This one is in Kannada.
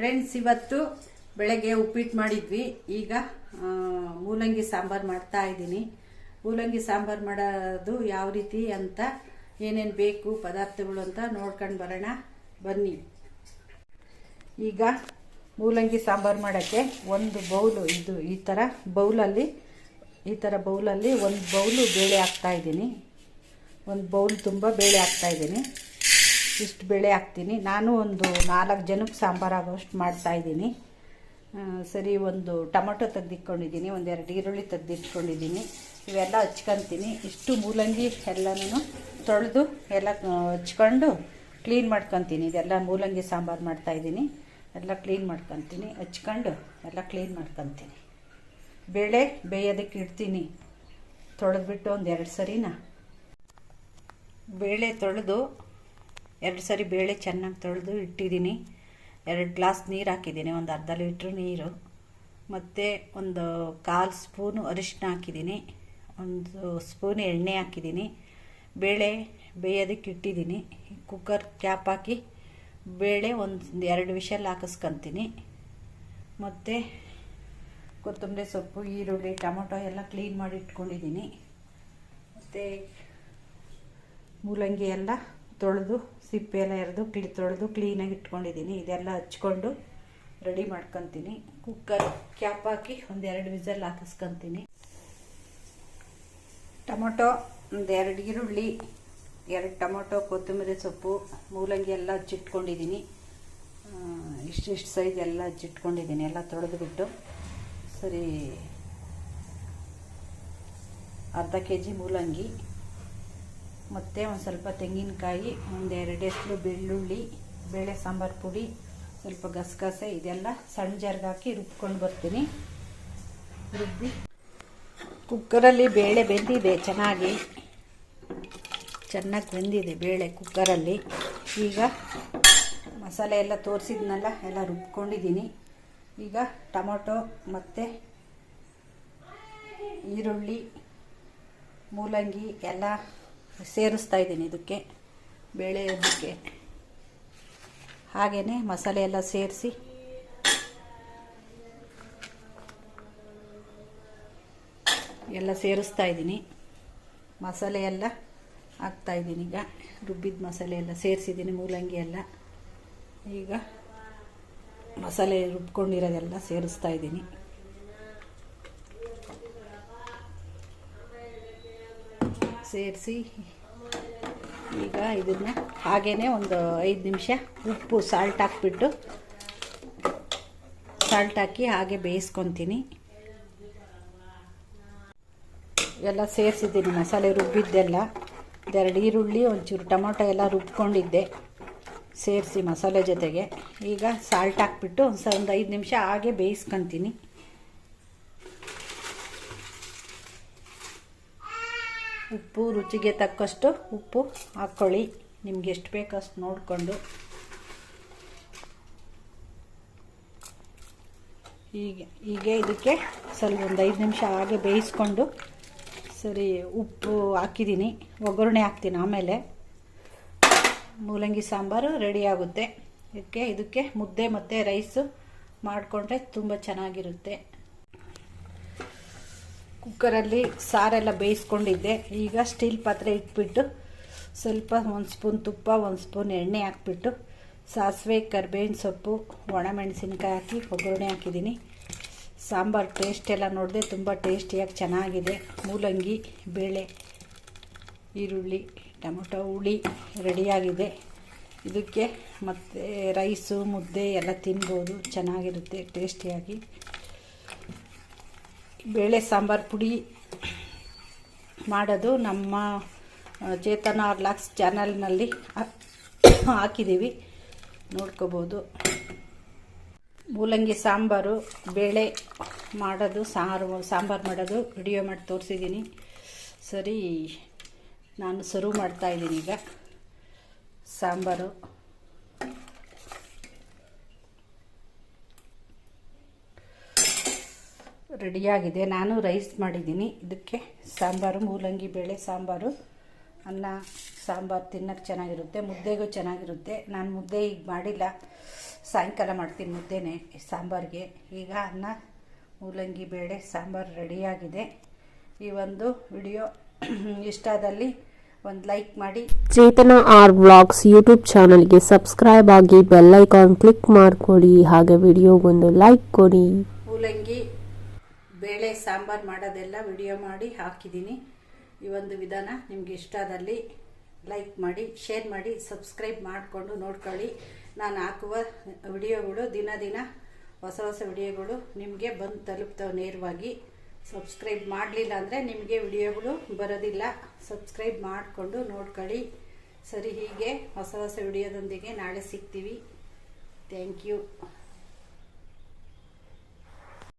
ಫ್ರೆಂಡ್ಸ್, ಇವತ್ತು ಬೆಳಗ್ಗೆ ಉಪ್ಪಿಟ್ಟು ಮಾಡಿದ್ವಿ. ಈಗ ಮೂಲಂಗಿ ಸಾಂಬಾರು ಮಾಡ್ತಾ ಇದ್ದೀನಿ. ಮೂಲಂಗಿ ಸಾಂಬಾರು ಮಾಡೋದು ಯಾವ ರೀತಿ ಅಂತ, ಏನೇನು ಬೇಕು, ಪದಾರ್ಥಗಳು ಅಂತ ನೋಡ್ಕೊಂಡು ಬರೋಣ. ಬನ್ನಿ. ಈಗ ಮೂಲಂಗಿ ಸಾಂಬಾರು ಮಾಡೋಕ್ಕೆ ಒಂದು ಬೌಲು, ಇದು ಈ ಥರ ಬೌಲಲ್ಲಿ, ಈ ಥರ ಬೌಲಲ್ಲಿ ಒಂದು ಬೌಲು ಬೇಳೆ ಹಾಕ್ತಾ ಇದ್ದೀನಿ. ಒಂದು ಬೌಲ್ ತುಂಬ ಬೇಳೆ ಹಾಕ್ತಾ ಇದ್ದೀನಿ. ಇಷ್ಟು ಬೇಳೆ ಹಾಕ್ತೀನಿ. ನಾನು ಒಂದು ನಾಲ್ಕು ಜನಕ್ಕೆ ಸಾಂಬಾರು ಆಗೋಷ್ಟು ಮಾಡ್ತಾ ಇದ್ದೀನಿ. ಸರಿ, ಒಂದು ಟೊಮೊಟೊ ತೆಗ್ದಿಟ್ಕೊಂಡಿದ್ದೀನಿ. ಒಂದೆರಡು ಈರುಳ್ಳಿ ತೆಗ್ದಿಟ್ಕೊಂಡಿದ್ದೀನಿ. ಇವೆಲ್ಲ ಹಚ್ಕೊತೀನಿ. ಇಷ್ಟು ಮೂಲಂಗಿ ಎಲ್ಲನೂ ತೊಳೆದು ಎಲ್ಲ ಹಚ್ಕೊಂಡು ಕ್ಲೀನ್ ಮಾಡ್ಕೊತೀನಿ. ಇದೆಲ್ಲ ಮೂಲಂಗಿ ಸಾಂಬಾರು ಮಾಡ್ತಾಯಿದ್ದೀನಿ ಎಲ್ಲ ಕ್ಲೀನ್ ಮಾಡ್ಕೊತೀನಿ. ಹಚ್ಕೊಂಡು ಎಲ್ಲ ಕ್ಲೀನ್ ಮಾಡ್ಕೊತೀನಿ. ಬೇಳೆ ಬೇಯೋದಕ್ಕೆ ಇಡ್ತೀನಿ. ತೊಳೆದ್ಬಿಟ್ಟು ಒಂದು ಎರಡು ಸರಿನ? ಬೇಳೆ ತೊಳೆದು ಎರಡು ಸರಿ ಬೇಳೆ ಚೆನ್ನಾಗಿ ತೊಳೆದು ಇಟ್ಟಿದ್ದೀನಿ. ಎರಡು ಗ್ಲಾಸ್ ನೀರು ಹಾಕಿದ್ದೀನಿ, ಒಂದು ಅರ್ಧ ಲೀಟ್ರ್ ನೀರು. ಮತ್ತು ಒಂದು ಕಾಲು ಸ್ಪೂನು ಅರಿಶಿನ ಹಾಕಿದ್ದೀನಿ. ಒಂದು ಸ್ಪೂನ್ ಎಣ್ಣೆ ಹಾಕಿದ್ದೀನಿ. ಬೇಳೆ ಬೇಯೋದಕ್ಕೆ ಇಟ್ಟಿದ್ದೀನಿ. ಕುಕ್ಕರ್ ಕ್ಯಾಪ್ ಹಾಕಿ ಬೇಳೆ ಒಂದು ಎರಡು ವಿಷಲ್ ಹಾಕಿಸ್ಕೊತೀನಿ. ಮತ್ತು ಕೊತ್ತಂಬರಿ ಸೊಪ್ಪು, ಈರುಳ್ಳಿ, ಟೊಮೊಟೊ ಎಲ್ಲ ಕ್ಲೀನ್ ಮಾಡಿ ಇಟ್ಕೊಂಡಿದ್ದೀನಿ. ಮತ್ತು ಮೂಲಂಗಿ ಎಲ್ಲ ತೊಳೆದು ಸಿಪ್ಪೆ ಎಲ್ಲ ಎರೆದು, ಕ್ಲಿ, ತೊಳೆದು ಕ್ಲೀನಾಗಿ ಇಟ್ಕೊಂಡಿದ್ದೀನಿ ಇದೆಲ್ಲ ಹಚ್ಕೊಂಡು ರೆಡಿ ಮಾಡ್ಕೊತೀನಿ. ಕುಕ್ಕರ್ ಕ್ಯಾಪ್ ಹಾಕಿ ಒಂದೆರಡು ವಿಸಲ್ ಹಾಕಿಸ್ಕೊತೀನಿ. ಟೊಮೊಟೊ, ಒಂದೆರಡು ಈರುಳ್ಳಿ, ಎರಡು ಟೊಮೊಟೊ, ಕೊತ್ತಂಬರಿ ಸೊಪ್ಪು, ಮೂಲಂಗಿ ಎಲ್ಲ ಹಚ್ಚಿಟ್ಕೊಂಡಿದ್ದೀನಿ ಇಷ್ಟಿಷ್ಟು ಸೈಜ್ ಎಲ್ಲ ಹಚ್ಚಿಟ್ಕೊಂಡಿದ್ದೀನಿ ಎಲ್ಲ ತೊಳೆದುಬಿಟ್ಟು ಸರಿ, ಅರ್ಧ ಕೆ ಜಿ ಮೂಲಂಗಿ ಮತ್ತು ಒಂದು ಸ್ವಲ್ಪ ತೆಂಗಿನಕಾಯಿ, ಒಂದು ಎರಡು ಎಸ್ಲು ಬೆಳ್ಳುಳ್ಳಿ, ಬೇಳೆ ಸಾಂಬಾರು ಪುಡಿ, ಸ್ವಲ್ಪ ಗಸಗಸೆ, ಇದೆಲ್ಲ ಸಣ್ಣ ಜರ್ಗೆ ಹಾಕಿ ರುಬ್ಕೊಂಡು ಬರ್ತೀನಿ. ರುಬ್ಬಿ. ಕುಕ್ಕರಲ್ಲಿ ಬೇಳೆ ಬೆಂದಿದೆ ಚೆನ್ನಾಗಿ. ಚೆನ್ನಾಗಿ ಬೆಂದಿದೆ ಬೇಳೆ ಕುಕ್ಕರಲ್ಲಿ. ಈಗ ಮಸಾಲೆ ಎಲ್ಲ ತೋರಿಸಿದ್ನಲ್ಲ, ಎಲ್ಲ ರುಬ್ಕೊಂಡಿದ್ದೀನಿ. ಈಗ ಟೊಮೊಟೊ ಮತ್ತು ಈರುಳ್ಳಿ, ಮೂಲಂಗಿ ಎಲ್ಲ ಸೇರಿಸ್ತಾ ಇದ್ದೀನಿ ಇದಕ್ಕೆ, ಬೇಳೆ ಇದಕ್ಕೆ. ಹಾಗೆಯೇ ಮಸಾಲೆ ಎಲ್ಲ ಸೇರಿಸಿ. ಎಲ್ಲ ಸೇರಿಸ್ತಾ ಇದ್ದೀನಿ. ಮಸಾಲೆ ಎಲ್ಲ ಹಾಕ್ತಾ ಇದ್ದೀನಿ ಈಗ. ರುಬ್ಬಿದ ಮಸಾಲೆ ಎಲ್ಲ ಸೇರಿಸಿದ್ದೀನಿ, ಮೂಲಂಗಿ ಎಲ್ಲ. ಈಗ ಮಸಾಲೆ ರುಬ್ಕೊಂಡಿರೋದೆಲ್ಲ ಸೇರಿಸ್ತಾ ಇದ್ದೀನಿ. ಸೇರಿಸಿ ಈಗ ಇದನ್ನು ಹಾಗೇ ಒಂದು ಐದು ನಿಮಿಷ ಉಪ್ಪು ಸಾಲ್ಟ್ ಹಾಕ್ಬಿಟ್ಟು ಸಾಲ್ಟ್ ಹಾಕಿ ಹಾಗೆ ಬೇಯಿಸ್ಕೊತೀನಿ. ಎಲ್ಲ ಸೇರಿಸಿದ್ದೀನಿ, ಮಸಾಲೆ ರುಬ್ಬಿದ್ದೆಲ್ಲ. ಎರಡು ಈರುಳ್ಳಿ, ಒಂಚೂರು ಟೊಮೊಟೊ ಎಲ್ಲ ರುಬ್ಕೊಂಡಿದ್ದೆ. ಸೇರಿಸಿ ಮಸಾಲೆ ಜೊತೆಗೆ. ಈಗ ಸಾಲ್ಟ್ ಹಾಕ್ಬಿಟ್ಟು ಒಂದು ಸ ಒಂದು ಐದು ನಿಮಿಷ ಹಾಗೆ ಬೇಯಿಸ್ಕೊತೀನಿ. ಉಪ್ಪು, ರುಚಿಗೆ ತಕ್ಕಷ್ಟು ಉಪ್ಪು ಹಾಕ್ಕೊಳ್ಳಿ ನಿಮ್ಗೆ ಎಷ್ಟು ಅಷ್ಟು ನೋಡಿಕೊಂಡು. ಹೀಗೆ ಹೀಗೆ ಇದಕ್ಕೆ ಸ್ವಲ್ಪ ಒಂದು ಐದು ನಿಮಿಷ ಹಾಗೆ ಬೇಯಿಸ್ಕೊಂಡು ಸರಿ, ಉಪ್ಪು ಹಾಕಿದ್ದೀನಿ. ಒಗ್ಗರಣೆ ಹಾಕ್ತೀನಿ ಆಮೇಲೆ. ಮೂಲಂಗಿ ಸಾಂಬಾರು ರೆಡಿ ಆಗುತ್ತೆ. ಇದಕ್ಕೆ ಇದಕ್ಕೆ ಮುದ್ದೆ ಮತ್ತು ರೈಸು ಮಾಡಿಕೊಂಡ್ರೆ ತುಂಬ ಚೆನ್ನಾಗಿರುತ್ತೆ. ಕುಕ್ಕರಲ್ಲಿ ಸಾರೆಲ್ಲ ಬೇಯಿಸ್ಕೊಂಡಿದ್ದೆ. ಈಗ ಸ್ಟೀಲ್ ಪಾತ್ರೆ ಇಟ್ಬಿಟ್ಟು ಸ್ವಲ್ಪ ಒಂದು ಸ್ಪೂನ್ ತುಪ್ಪ, ಒಂದು ಸ್ಪೂನ್ ಎಣ್ಣೆ ಹಾಕ್ಬಿಟ್ಟು ಸಾಸಿವೆ, ಕರ್ಬೇವಿನ ಸೊಪ್ಪು, ಒಣಮೆಣಸಿನ್ಕಾಯಿ ಹಾಕಿ, ಒಗ್ಗರಣೆ ಹಾಕಿದ್ದೀನಿ. ಸಾಂಬಾರು ಟೇಸ್ಟ್ ಎಲ್ಲ ನೋಡಿದೆ ತುಂಬ ಟೇಸ್ಟಿಯಾಗಿ ಚೆನ್ನಾಗಿದೆ. ಮೂಲಂಗಿ, ಬೇಳೆ, ಈರುಳ್ಳಿ, ಟೊಮೊಟೊ, ಹುಳಿ ರೆಡಿಯಾಗಿದೆ. ಇದಕ್ಕೆ ಮತ್ತು ರೈಸು ಮುದ್ದೆ ಎಲ್ಲ ತಿನ್ಬೋದು. ಚೆನ್ನಾಗಿರುತ್ತೆ ಟೇಸ್ಟಿಯಾಗಿ ಬೇಳೆ ಸಾಂಬಾರು ಪುಡಿ ಮಾಡೋದು ನಮ್ಮ ಚೇತನ ಲಾಕ್ಸ್ ಚಾನಲ್ನಲ್ಲಿ ಹಾಕಿದ್ದೀವಿ. ನೋಡ್ಕೋಬೋದು. ಮೂಲಂಗಿ ಸಾಂಬಾರು, ಬೇಳೆ ಮಾಡೋದು, ಸಾರು, ಸಾಂಬಾರು ಮಾಡೋದು ವಿಡಿಯೋ ಮಾಡಿ ತೋರಿಸಿದ್ದೀನಿ. ಸರಿ, ನಾನು ಸರ್ವ್ ಮಾಡ್ತಾಯಿದ್ದೀನಿ ಈಗ. ಸಾಂಬಾರು. ರೆಡಿಯಾಗಿದೆ. ನಾನು ರೈಸ್ ಮಾಡಿದ್ದೀನಿ. ಇದಕ್ಕೆ ಸಾಂಬಾರು ಮೂಲಂಗಿ ಬೇಳೆ ಸಾಂಬಾರು ಅನ್ನ ಸಾಂಬಾರು ತಿನ್ನೋಕ್ಕೆ ಚೆನ್ನಾಗಿರುತ್ತೆ. ಮುದ್ದೆಗೂ ಚೆನ್ನಾಗಿರುತ್ತೆ. ನಾನು ಮುದ್ದೆ ಈಗ ಮಾಡಿಲ್ಲ. ಸಾಯಂಕಾಲ ಮಾಡ್ತೀನಿ ಮುದ್ದೆನೇ ಸಾಂಬಾರಿಗೆ. ಈಗ ಅನ್ನ ಮೂಲಂಗಿ ಬೇಳೆ ಸಾಂಬಾರು ರೆಡಿಯಾಗಿದೆ. ಈ ಒಂದು ವಿಡಿಯೋ ಇಷ್ಟಾದಲ್ಲಿ ಒಂದು ಲೈಕ್ ಮಾಡಿ. ಚೇತನ ಆರ್ ವ್ಲಾಗ್ಸ್ ಯೂಟ್ಯೂಬ್ ಚಾನಲ್ಗೆ ಸಬ್ಸ್ಕ್ರೈಬ್ ಆಗಿ ಬೆಲ್ಲೈಕಾನ್ ಕ್ಲಿಕ್ ಮಾಡಿಕೊಡಿ. ಹಾಗೆ ವಿಡಿಯೋಗೊಂದು ಲೈಕ್ ಕೊಡಿ. ಮೂಲಂಗಿ ಬೇಳೆ, ಸಾಂಬಾರು ಮಾಡೋದೆಲ್ಲ ವಿಡಿಯೋ ಮಾಡಿ ಹಾಕಿದ್ದೀನಿ. ಈ ಒಂದು ವಿಧಾನ ನಿಮಗೆ ಇಷ್ಟ ಆದಲ್ಲಿ ಲೈಕ್ ಮಾಡಿ ಶೇರ್ ಮಾಡಿ ಸಬ್ಸ್ಕ್ರೈಬ್ ಮಾಡಿಕೊಂಡು ನೋಡ್ಕೊಳ್ಳಿ. ನಾನು ಹಾಕುವ ವಿಡಿಯೋಗಳು ದಿನ ದಿನ ಹೊಸ ಹೊಸ ವಿಡಿಯೋಗಳು ನಿಮಗೆ ಬಂದು ತಲುಪ್ತವೆ ನೇರವಾಗಿ. ಸಬ್ಸ್ಕ್ರೈಬ್ ಮಾಡಲಿಲ್ಲ ಅಂದರೆ ನಿಮಗೆ ವಿಡಿಯೋಗಳು ಬರೋದಿಲ್ಲ. ಸಬ್ಸ್ಕ್ರೈಬ್ ಮಾಡಿಕೊಂಡು ನೋಡ್ಕೊಳ್ಳಿ. ಸರಿ, ಹೀಗೆ ಹೊಸ ಹೊಸ ವಿಡಿಯೋದೊಂದಿಗೆ ನಾಳೆ ಸಿಗ್ತೀವಿ. Thank you